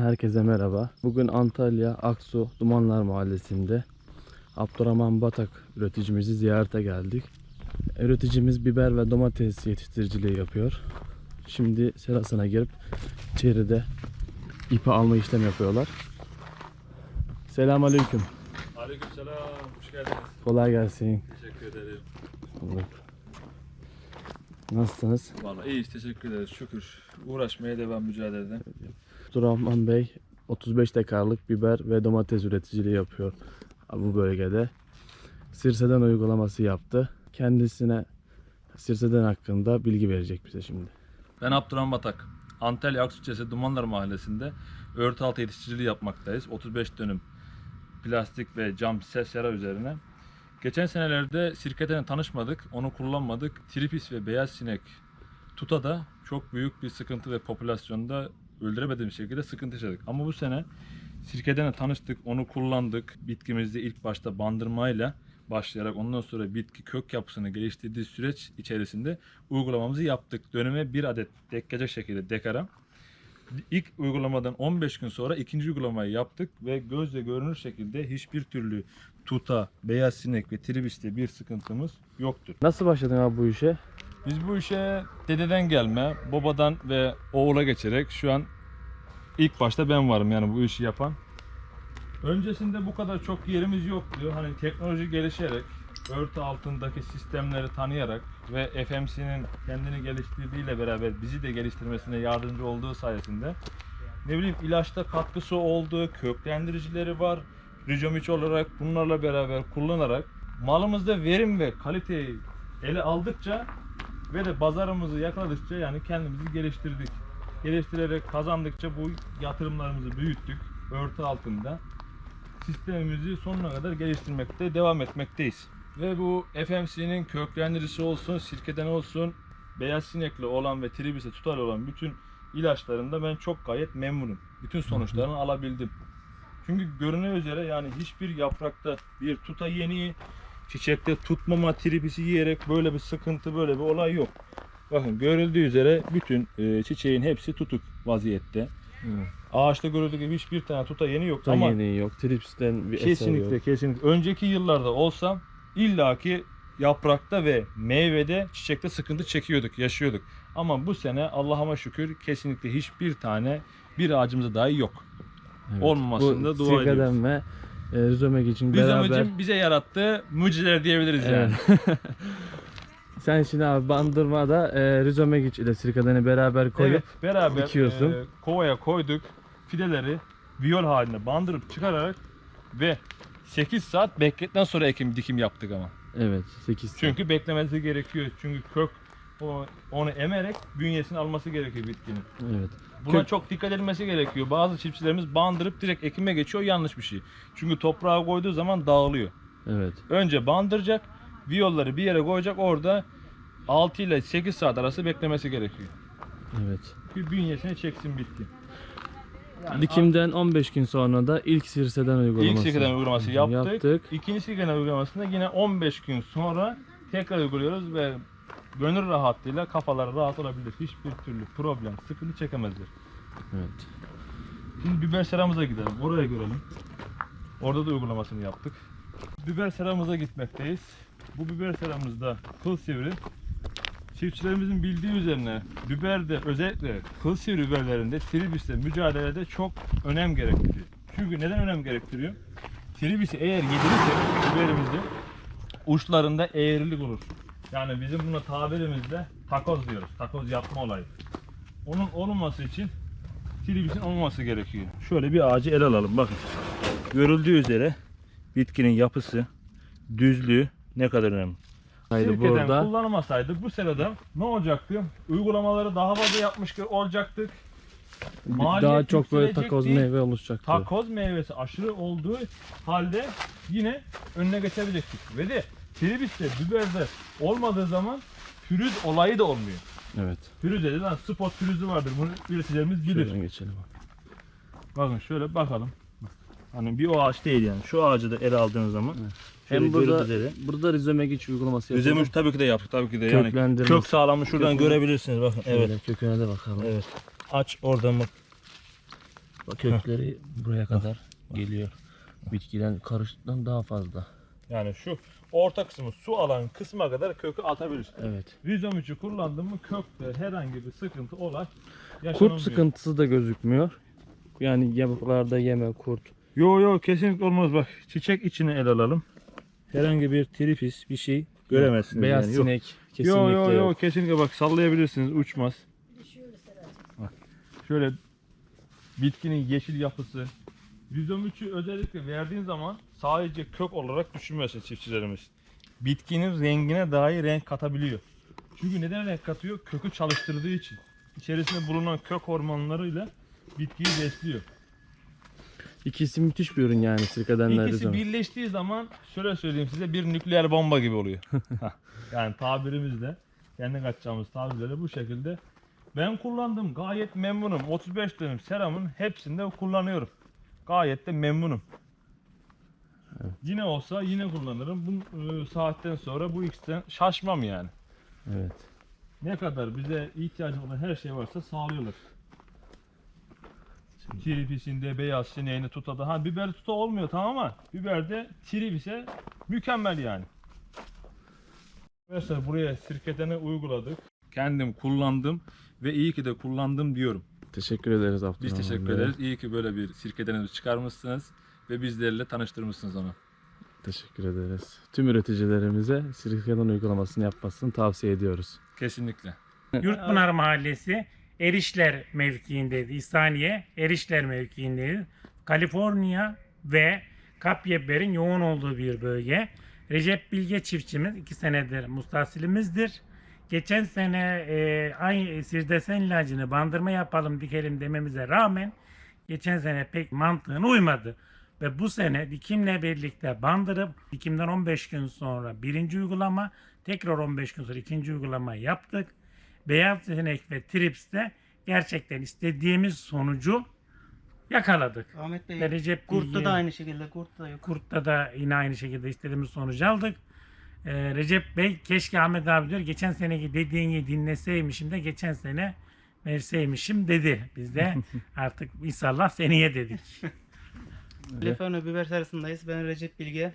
Herkese merhaba. Bugün Antalya Aksu Dumanlar Mahallesi'nde Abdurrahman Batak üreticimizi ziyarete geldik. Üreticimiz biber ve domates yetiştiriciliği yapıyor. Şimdi serasına girip içeride ipi alma işlemi yapıyorlar. Selamünaleyküm. Aleykümselam, hoş geldiniz. Kolay gelsin. Teşekkür ederim. Bulduk. Nasılsınız? Vallahi iyiyiz, teşekkür ederiz. Şükür. Uğraşmaya devam mücadeleden. Abdurrahman Bey 35 dekarlık biber ve domates üreticiliği yapıyor bu bölgede. Sirseden uygulaması yaptı. Kendisine Sirseden hakkında bilgi verecek bize şimdi. Ben Abdurrahman Batak. Antalya Aksu Dumanlar Mahallesi'nde örtü altı yetiştiriciliği yapmaktayız. 35 dönüm plastik ve cam ses sera üzerine. Geçen senelerde sirketen tanışmadık, onu kullanmadık. Tripis ve beyaz sinek tuta da çok büyük bir sıkıntı ve popülasyonda öldüremediğimiz şekilde sıkıntı yaşadık. Ama bu sene sirkeden tanıştık, onu kullandık. Bitkimizde ilk başta bandırmayla başlayarak ondan sonra bitki kök yapısını geliştirdiği süreç içerisinde uygulamamızı yaptık. Döneme bir adet denk gelecek şekilde dekara. İlk uygulamadan 15 gün sonra ikinci uygulamayı yaptık ve gözle görünür şekilde hiçbir türlü tuta, beyaz sinek ve tribiste bir sıkıntımız yoktur. Nasıl başladın abi bu işe? Biz bu işe dededen gelme, babadan ve oğula geçerek şu an ilk başta ben varım yani bu işi yapan. Öncesinde bu kadar çok yerimiz yoktu. Hani teknoloji gelişerek, örtü altındaki sistemleri tanıyarak ve FMC'nin kendini geliştirdiğiyle beraber bizi de geliştirmesine yardımcı olduğu sayesinde ne bileyim ilaçta katkısı oldu, köklendiricileri var. Rizomiç olarak bunlarla beraber kullanarak malımızda verim ve kaliteyi ele aldıkça ve de pazarımızı yakaladıkça yani kendimizi geliştirdik. Geliştirerek kazandıkça bu yatırımlarımızı büyüttük. Örtü altında sistemimizi sonuna kadar geliştirmekte devam etmekteyiz. Ve bu FMC'nin köklendiricisi olsun, sirkeden olsun, beyaz sinekli olan ve tribise tutar olan bütün ilaçlarında ben çok gayet memnunum. Bütün sonuçlarını alabildim. Çünkü görünen üzere yani hiçbir yaprakta bir tuta yeni, çiçekte tutmama tribisi yiyerek böyle bir sıkıntı, böyle bir olay yok. Bakın görüldüğü üzere bütün e, çiçeğin hepsi tutuk vaziyette. Ağaçta görüldüğü gibi hiçbir tane tuta yeni yok Tam ama yeni yok. Trips'ten bir eser kesinlikle yok. kesinlikle önceki yıllarda olsam illaki yaprakta ve meyvede çiçekte sıkıntı çekiyorduk, yaşıyorduk. Ama bu sene Allah'ıma şükür kesinlikle hiçbir tane bir ağacımızda dahi yok. Evet. olmamasını da Bu dua Sirkeden ve e, Rizomek için Bizim beraber için bize yarattığı mucizeler diyebiliriz yani. Evet. Sen şimdi abi bandırmada e, Rizomek ile Sirkeden'i beraber koyup Evet, beraber dikiyorsun. e, kovaya koyduk. Fideleri viyol haline bandırıp çıkararak ve 8 saat bekletten sonra ekim dikim yaptık ama. evet 8 Çünkü beklemesi gerekiyor. Çünkü kök o, onu emerek bünyesini alması gerekiyor bitkinin. Evet. Buna Kök- çok dikkat edilmesi gerekiyor. Bazı çiftçilerimiz bandırıp direkt ekime geçiyor. Yanlış bir şey. Çünkü toprağa koyduğu zaman dağılıyor. Evet. Önce bandıracak, viyolları bir yere koyacak. Orada 6 ile 8 saat arası beklemesi gerekiyor. Evet. Bir bünyesine çeksin bitki. Yani Dikimden 15 gün sonra da ilk sirseden uygulaması. İlk silkeden uygulaması yaptık. Yaptık. İkinci silkeden uygulamasında yine 15 gün sonra tekrar uyguluyoruz ve gönül rahatlığıyla kafaları rahat olabilir. Hiçbir türlü problem, sıkıntı çekemezler. Evet. Şimdi biber seramıza gidelim. Oraya görelim. Orada da uygulamasını yaptık. Biber seramıza gitmekteyiz. Bu biber seramızda kıl sivri. Çiftçilerimizin bildiği üzerine biberde özellikle kıl sivri biberlerinde tribisle mücadelede çok önem gerektiriyor. Çünkü neden önem gerektiriyor? Tribisi eğer yedirirsek biberimizde uçlarında eğrilik olur. Yani bizim buna tabirimizde takoz diyoruz. Takoz yapma olayı. Onun olmaması için tribisin olmaması gerekiyor. Şöyle bir ağacı ele alalım bakın. Görüldüğü üzere bitkinin yapısı, düzlüğü ne kadar önemli. Haydi Sirkeden burada kullanılmasaydı bu senede ne olacaktı? Uygulamaları daha fazla yapmış olacaktık. maliyet daha çok böyle yükselecekti. takoz meyve oluşacaktı. Takoz meyvesi aşırı olduğu halde yine önüne geçebilecektik. Ve de tribiste, biberde olmadığı zaman pürüz olayı da olmuyor. Evet. Pürüz dedi lan spot pürüzü vardır. Bunu üreticilerimiz bilir. Şuradan geçelim. Bakın şöyle bakalım. Hani bir o ağaç değil yani. Şu ağacı da ele aldığınız zaman. şöyle Hem burada burada Rizomek uygulaması yapalım. Üzerimiz tabii ki de yaptık tabii ki de yani kök sağlamı şuradan Kökünü- görebilirsiniz bakın evet Şöyle köküne de bakalım. evet aç oradan bak Bak kökleri buraya kadar geliyor. Bitkiden karıştıktan daha fazla. Yani şu orta kısmı su alan kısma kadar kökü atabilir. Evet. Rizom içi kullandım mı kökte herhangi bir sıkıntı olay Kurt yaşanamıyor. sıkıntısı da gözükmüyor. Yani yapraklarda yeme, kurt. Yo yo kesinlikle olmaz bak. Çiçek içine el alalım. Herhangi bir tripis bir şey göremezsiniz. Beyaz yani. Yok. sinek kesinlikle Yo yo yo yok. kesinlikle bak sallayabilirsiniz uçmaz. Bak, şöyle bitkinin yeşil yapısı. Rizom 3'ü özellikle verdiğin zaman sadece kök olarak düşünmesin çiftçilerimiz. Bitkinin rengine dahi renk katabiliyor. Çünkü neden renk katıyor? Kökü çalıştırdığı için. İçerisinde bulunan kök hormonlarıyla bitkiyi besliyor. İkisi müthiş bir ürün yani sirkadenler İkisi rizom. birleştiği zaman şöyle söyleyeyim size bir nükleer bomba gibi oluyor. Yani tabirimizle kendi kaçacağımız tabirlerle bu şekilde. Ben kullandım gayet memnunum. 35 dönüm seramın hepsinde kullanıyorum. Gayet de memnunum. Yine olsa yine kullanırım. Bu e, saatten sonra bu X'ten şaşmam yani. Evet. Ne kadar bize ihtiyacı olan her şey varsa sağlıyorlar. Tripisinde, beyaz sineğini tutada. Ha biber tuta olmuyor tamam ama biberde tripise mükemmel yani. Arkadaşlar buraya sirketeni uyguladık. Kendim kullandım ve iyi ki de kullandım diyorum. Teşekkür ederiz Abdurrahman Biz teşekkür Bey. ederiz. İyi ki böyle bir sirkedenimizi çıkarmışsınız ve bizlerle tanıştırmışsınız onu. Teşekkür ederiz. Tüm üreticilerimize sirkeden uygulamasını yapmasını tavsiye ediyoruz. Kesinlikle. Yurtpınar Mahallesi Erişler mevkiindeyiz. İhsaniye Erişler mevkiindeyiz. Kaliforniya ve Kapyeber'in yoğun olduğu bir bölge. Recep Bilge çiftçimiz iki senedir mustasilimizdir. Geçen sene e, aynı sirdesen ilacını bandırma yapalım dikelim dememize rağmen geçen sene pek mantığına uymadı. Ve bu sene dikimle birlikte bandırıp dikimden 15 gün sonra birinci uygulama tekrar 15 gün sonra ikinci uygulama yaptık. Beyaz sinek ve trips'te gerçekten istediğimiz sonucu yakaladık. Ahmet Bey, Recep Kurt'ta Bilge- da aynı şekilde, Kurt'ta yok. Kurt'ta da yine aynı şekilde istediğimiz sonucu aldık. Ee, Recep Bey keşke Ahmet abi diyor geçen seneki dediğini dinleseymişim de geçen sene verseymişim dedi. Biz de artık inşallah seneye dedik. Lefano biber serasındayız. Ben Recep Bilge.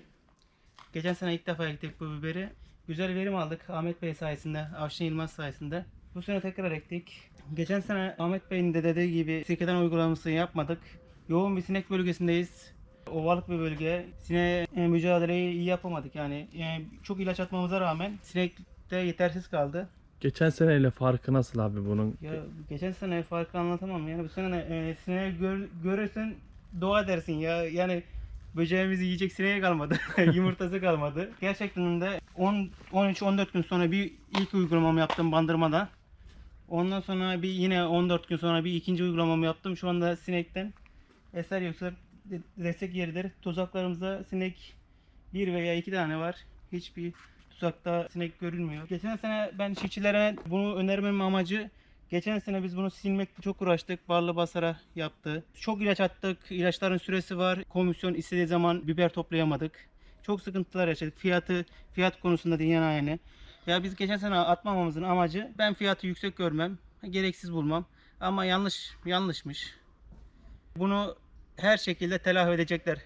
Geçen sene ilk defa ektik bu biberi. Güzel verim aldık Ahmet Bey sayesinde, Avşin Yılmaz sayesinde. Bu sene tekrar ektik. Geçen sene Ahmet Bey'in de dediği gibi sirkeden uygulamasını yapmadık. Yoğun bir sinek bölgesindeyiz. Ovalık bir bölge. Sineğe e, mücadeleyi iyi yapamadık yani. yani. Çok ilaç atmamıza rağmen sinek de yetersiz kaldı. Geçen seneyle farkı nasıl abi bunun? Ya geçen sene farkı anlatamam yani bu sene e, sineği gör, görürsen dua dersin ya yani böceğimizi yiyecek sineği kalmadı yumurtası kalmadı gerçekten de 10 13 14 gün sonra bir ilk uygulamamı yaptım bandırmada ondan sonra bir yine 14 gün sonra bir ikinci uygulamamı yaptım şu anda sinekten eser yoksa de- destek yeridir tuzaklarımızda sinek bir veya iki tane var hiçbir tuzakta sinek görülmüyor. Geçen sene ben çiftçilere bunu önermemin amacı geçen sene biz bunu silmekte çok uğraştık. Barlı basara yaptı. Çok ilaç attık. İlaçların süresi var. Komisyon istediği zaman biber toplayamadık. Çok sıkıntılar yaşadık. Fiyatı fiyat konusunda dünyanın aynı. Ya biz geçen sene atmamamızın amacı ben fiyatı yüksek görmem, gereksiz bulmam. Ama yanlış yanlışmış. Bunu her şekilde telafi edecekler.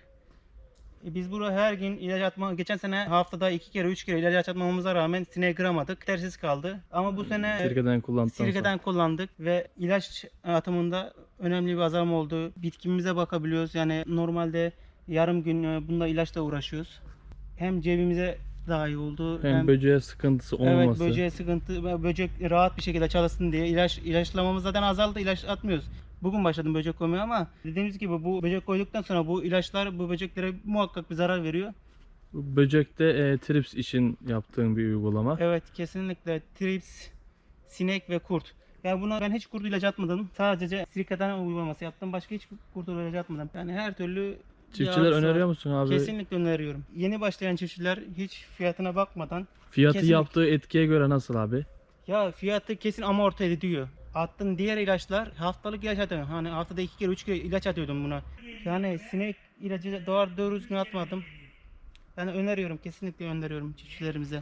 E, Biz burada her gün ilaç atma, geçen sene haftada iki kere üç kere ilaç atmamamıza rağmen sineği kıramadık. Yetersiz kaldı. Ama bu sene Sirkeden kullandıktan sirkeden kullandık ve ilaç atımında önemli bir azalma oldu. Bitkimize bakabiliyoruz. Yani normalde yarım gün e, bunda ilaçla uğraşıyoruz. Hem cebimize daha iyi oldu. sonra hem böceğe sıkıntısı Evet olmaması. böceğe sıkıntı böcek rahat bir şekilde çalışsın diye ilaç ilaçlamamız zaten azaldı. ilaç atmıyoruz. Bugün başladım böcek koymaya ama dediğimiz gibi bu böcek koyduktan sonra bu ilaçlar bu böceklere muhakkak bir zarar veriyor. Böcekte e, trips için yaptığın bir uygulama. Evet kesinlikle trips, sinek ve kurt. Yani buna ben hiç kurt ilacı atmadım. Sadece sirkadan uygulaması yaptım. Başka hiç kurt ilacı atmadım. Yani her türlü Çiftçiler yararsı öneriyor musun abi? Kesinlikle öneriyorum. Yeni başlayan çiftçiler hiç fiyatına bakmadan Fiyatı kesinlikle. yaptığı etkiye göre nasıl abi? Ya fiyatı kesin amorti ediyor. Attığın diğer ilaçlar haftalık ilaç atıyorum. Hani haftada iki kere üç kere ilaç atıyordum buna. Yani sinek ilacı doğru düzgün atmadım. Yani öneriyorum kesinlikle öneriyorum çiftçilerimize.